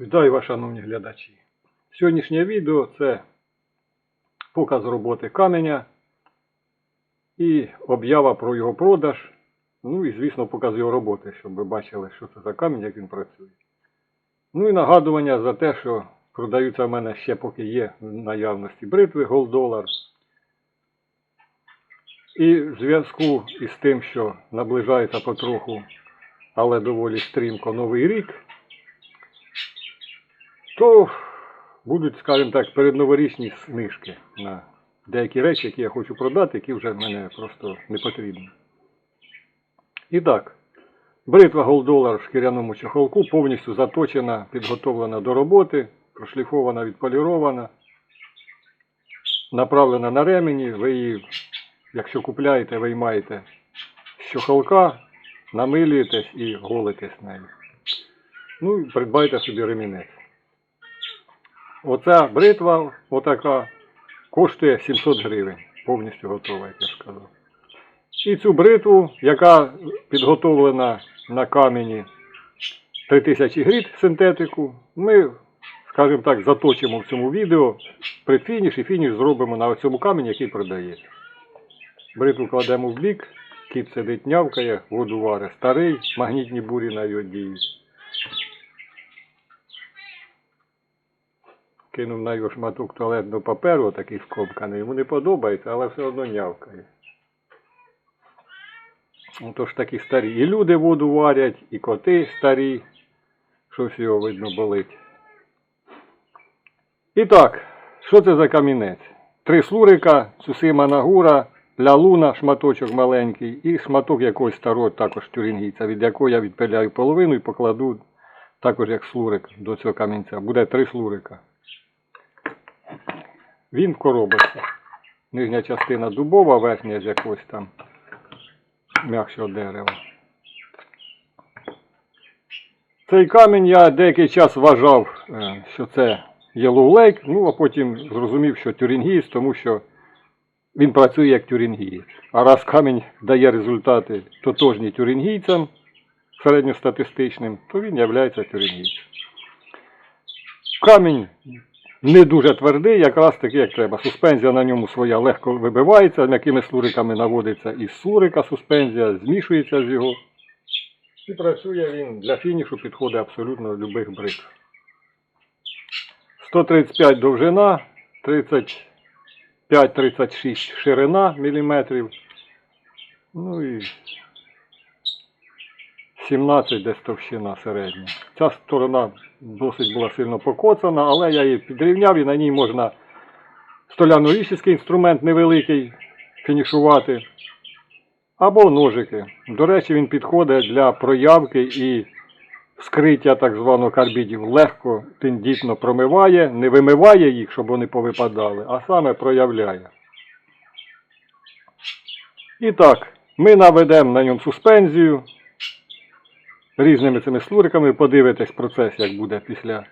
Вітаю вас, шановні глядачі. Сьогоднішнє відео це показ роботи каменя і об'ява про його продаж. Ну і, звісно, показ його роботи, щоб ви бачили, що це за камінь, як він працює. Ну і нагадування за те, що продаються в мене ще поки є в наявності бритви Dollar. І в зв'язку із тим, що наближається потроху, але доволі стрімко новий рік, то будуть, скажімо так, передноворічні знижки на деякі речі, які я хочу продати, які вже в мене просто не потрібні. І так, бритва Dollar в шкіряному чохолку повністю заточена, підготовлена до роботи, прошліфована, відполірована, направлена на ремені. Ви її, якщо купляєте, виймаєте з чохолка, намилюєтесь і голитесь нею. Ну придбайте собі ремінець. Оця бритва, отака, коштує 700 гривень. Повністю готова, як я сказав. І цю бритву, яка підготовлена на камені 3000 грит синтетику, ми, скажімо так, заточимо в цьому відео предфініш і фініш зробимо на цьому камені, який продається. Бритву кладемо в бік, кіт сидить нявкає, воду варе старий, магнітні бурі на його діють. Кинув на його шматок туалетного паперу, такий скомканий, йому не подобається, але все одно нявкає. Ж такі старі. І люди воду варять, і коти старі, що всього видно болить. І так, що це за камінець? Три слурика, Цусима Нагура, лялуна, шматочок маленький, і шматок якогось старого також тюрінгійця, від якого я відпиляю половину і покладу також як слурик до цього камінця. Буде три слурика. Він в коробочці. Нижня частина дубова, верхня з якогось там м'якшого дерева. Цей камінь я деякий час вважав, е, що це Yellow Lake, ну а потім зрозумів, що тюрінгієць, тому що він працює як тюрінгієць. А раз камінь дає результати тотожні тюрінгійцям середньостатистичним, то він є тюрінгійцем. Камінь не дуже твердий, якраз таки, як треба. Суспензія на ньому своя легко вибивається, м'якими слуриками наводиться із слурика суспензія, змішується з його. І працює він для фінішу, підходить абсолютно до любих брик. 135 довжина, 35-36 ширина міліметрів. Ну і 17 десь товщина середня. Ця сторона досить була сильно покоцана, але я її підрівняв і на ній можна столяно-річний інструмент невеликий фінішувати. Або ножики. До речі, він підходить для проявки і вскриття так званого карбідів. Легко, тендітно промиває, не вимиває їх, щоб вони повипадали, а саме проявляє. І так, ми наведемо на ньому суспензію різними цими слуриками. Подивитесь процес, як буде після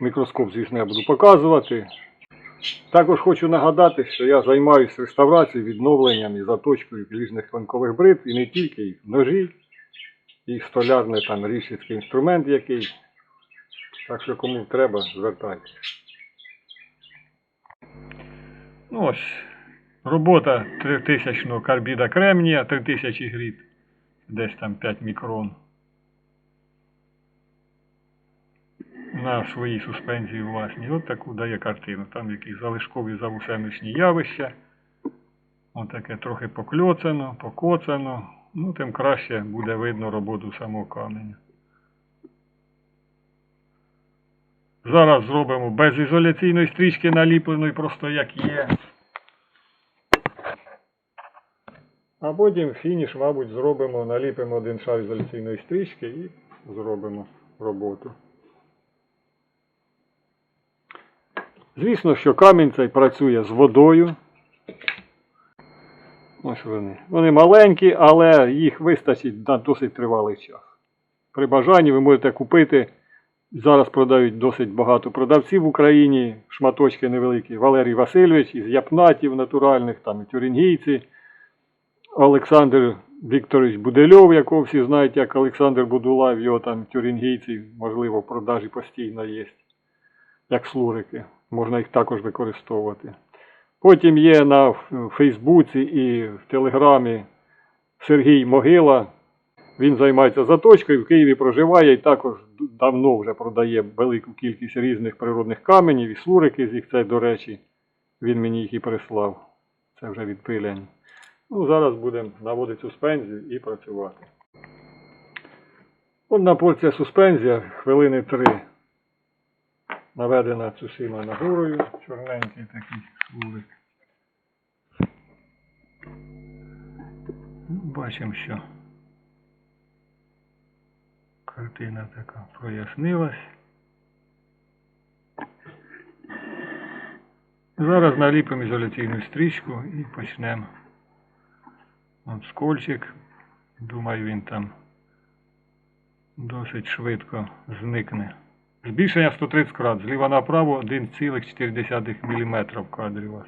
мікроскоп, звісно, я буду показувати. Також хочу нагадати, що я займаюся реставрацією, відновленням і заточкою різних клинкових бритв, і не тільки і ножі, і столярний там річницький інструмент який. Так що кому треба, звертайтеся. Ну ось, робота 3000 карбіда кремнія, 3000 грит, десь там 5 мікрон. На своїй суспензії власній. От таку дає картину. Там якісь залишкові завусемичні явища. От таке трохи покльоцано, покоцано. Ну, тим краще буде видно роботу самого каменя. Зараз зробимо без ізоляційної стрічки наліпленої, просто як є. А потім фініш, мабуть, зробимо, наліпимо один шар ізоляційної стрічки і зробимо роботу. Звісно, що камінь цей працює з водою. Ось вони. Вони маленькі, але їх вистачить на досить тривалий час. При бажанні ви можете купити. Зараз продають досить багато продавців в Україні, шматочки невеликі. Валерій Васильович із Япнатів натуральних, там і тюрінгійці. Олександр Вікторович Будельов, якого всі знають, як Олександр Будулаєв, його там тюрінгійці, можливо, в продажі постійно є, як слурики. Можна їх також використовувати. Потім є на Фейсбуці і в Телеграмі Сергій Могила. Він займається заточкою, в Києві проживає і також давно вже продає велику кількість різних природних каменів і слурики з їх. Це, до речі, він мені їх і прислав. Це вже відпилені. Ну, зараз будемо наводити суспензію і працювати. Одна порція суспензія, хвилини три. Наведена цусима нагорою, чорненький такий слурик. Ну, Бачимо, що картина така прояснилась. Зараз наліпимо ізоляційну стрічку і почнемо. От скольчик. Думаю, він там досить швидко зникне. Збільшення 130 крат. Зліва направо 1,4 мм в кадрі у вас.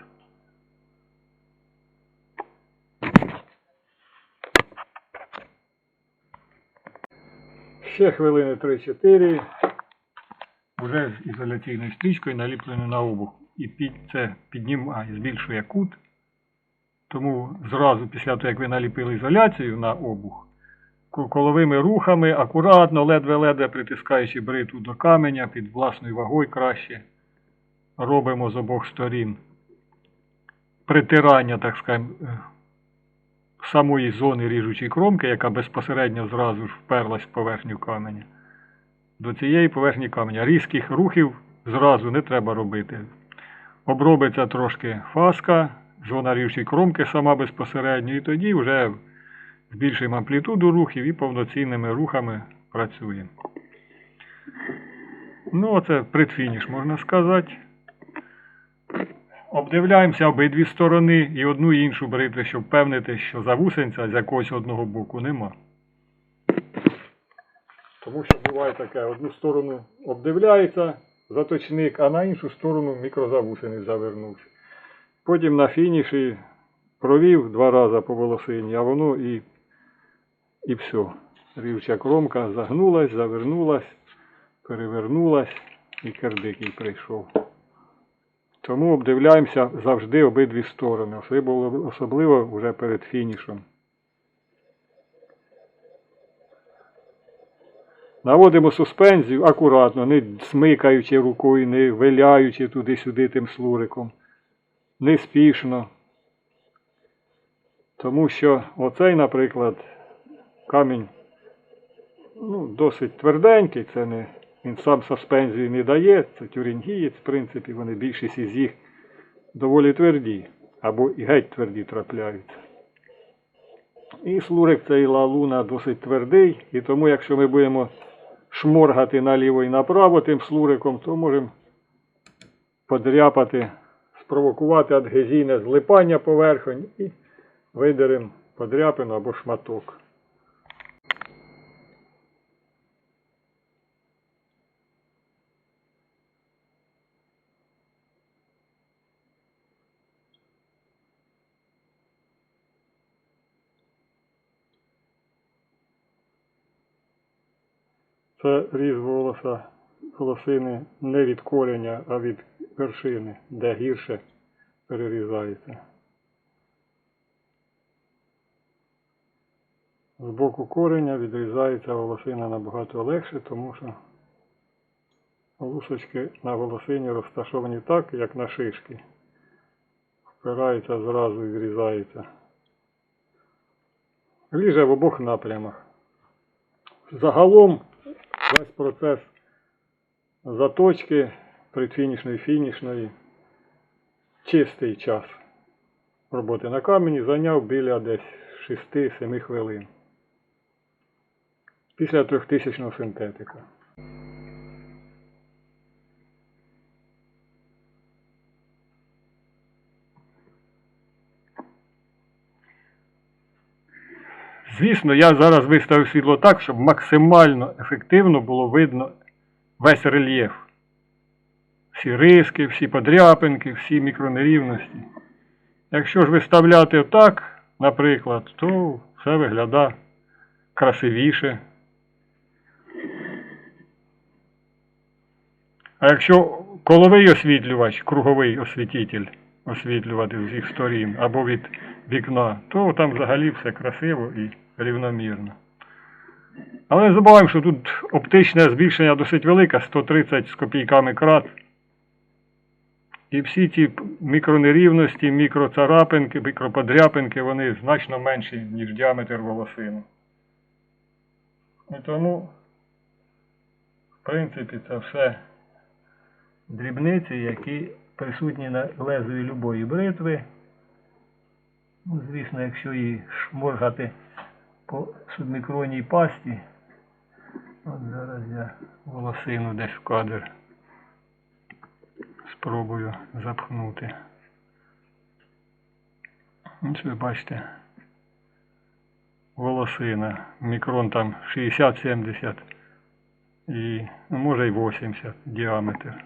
Ще хвилини 3-4. Уже з ізоляційною стрічкою наліплено на обух. І під це піднімає, збільшує кут. Тому зразу після того, як ви наліпили ізоляцію на обух, коловими рухами, акуратно, ледве-ледве притискаючи бритву до каменя під власною вагою краще, робимо з обох сторін притирання, так скажемо, е, самої зони ріжучої кромки, яка безпосередньо зразу ж вперлась в поверхню каменя. До цієї поверхні каменя. Різких рухів зразу не треба робити. Обробиться трошки фаска, зона ріжучої кромки сама безпосередньо, і тоді вже збільшуємо амплітуду рухів і повноцінними рухами працюємо. Ну, оце предфініш, можна сказати. Обдивляємося обидві сторони і одну і іншу бритви, щоб впевнити, що завусенця з якогось одного боку нема. Тому що буває таке, одну сторону обдивляється заточник, а на іншу сторону мікрозавусини завернувся. Потім на фініші провів два рази по волосині, а воно і, і все. Рівча кромка загнулась, завернулась, перевернулась і кердик їй прийшов. Тому обдивляємося завжди обидві сторони, особливо, особливо вже перед фінішем. Наводимо суспензію акуратно, не смикаючи рукою, не виляючи туди-сюди тим слуриком. Неспішно. Тому що оцей, наприклад, камінь ну, досить тверденький, це не, він сам суспензію не дає, це тюрінгієць, в принципі, вони більшість із їх доволі тверді, або і геть тверді трапляються. І слурик цей лалуна досить твердий, і тому, якщо ми будемо шморгати наліво і направо тим слуриком, то можемо подряпати, спровокувати адгезійне злипання поверхонь і видеремо подряпину або шматок. Це різ волоса волосини не від кореня, а від вершини, де гірше перерізається. З боку кореня відрізається волосина набагато легше, тому що лусочки на волосині розташовані так, як на шишки. Впираються зразу і відрізаються. Ріже в обох напрямах. Загалом весь процес заточки предфінішної фінішної чистий час роботи на камені зайняв біля десь 6-7 хвилин. Після 3000 синтетика. Звісно, я зараз виставив світло так, щоб максимально ефективно було видно весь рельєф. Всі риски, всі подряпинки, всі мікронерівності. Якщо ж виставляти так, наприклад, то все виглядає красивіше. А якщо коловий освітлювач, круговий освітитель освітлювати з їх сторін або від вікна, то там взагалі все красиво і рівномірно. Але не забуваємо, що тут оптичне збільшення досить велике, 130 з копійками крат. І всі ті мікронерівності, мікроцарапинки, мікроподряпинки, вони значно менші, ніж діаметр волосини. І тому, в принципі, це все дрібниці, які присутні на лезвії любої бритви. Ну, звісно, якщо її шморгати по субмікронній пасті. От зараз я волосину десь в кадр спробую запхнути. Ось ви бачите. Волосина. Мікрон там 60-70 і ну, може й 80 діаметр.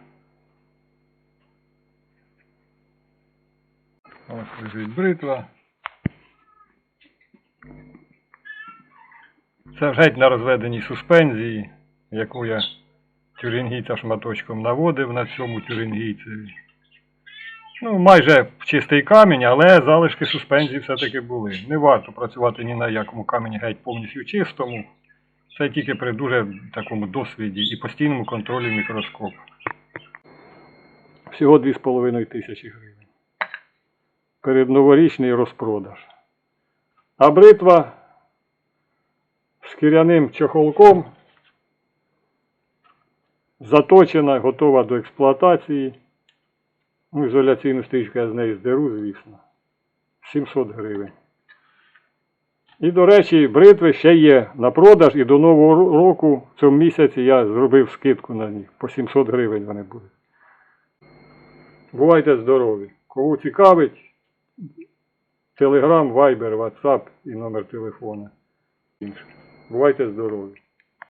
Ось лежить бритва. Це геть на розведеній суспензії, яку я тюрингійця шматочком наводив на цьому тюрингійцеві. Ну, майже чистий камінь, але залишки суспензії все-таки були. Не варто працювати ні на якому камені геть повністю чистому. Це тільки при дуже такому досвіді і постійному контролі мікроскопу. Всього 2,5 тисячі гривень. Передноворічний розпродаж. А бритва з кіряним чохолком заточена, готова до експлуатації. Ну, ізоляційну стрічку я з неї здеру, звісно. 700 гривень. І, до речі, бритви ще є на продаж, і до Нового року в цьому місяці я зробив скидку на них. По 700 гривень вони будуть. Бувайте здорові. Кого цікавить, Телеграм, Вайбер, Ватсап і номер телефона. Бувайте здорові.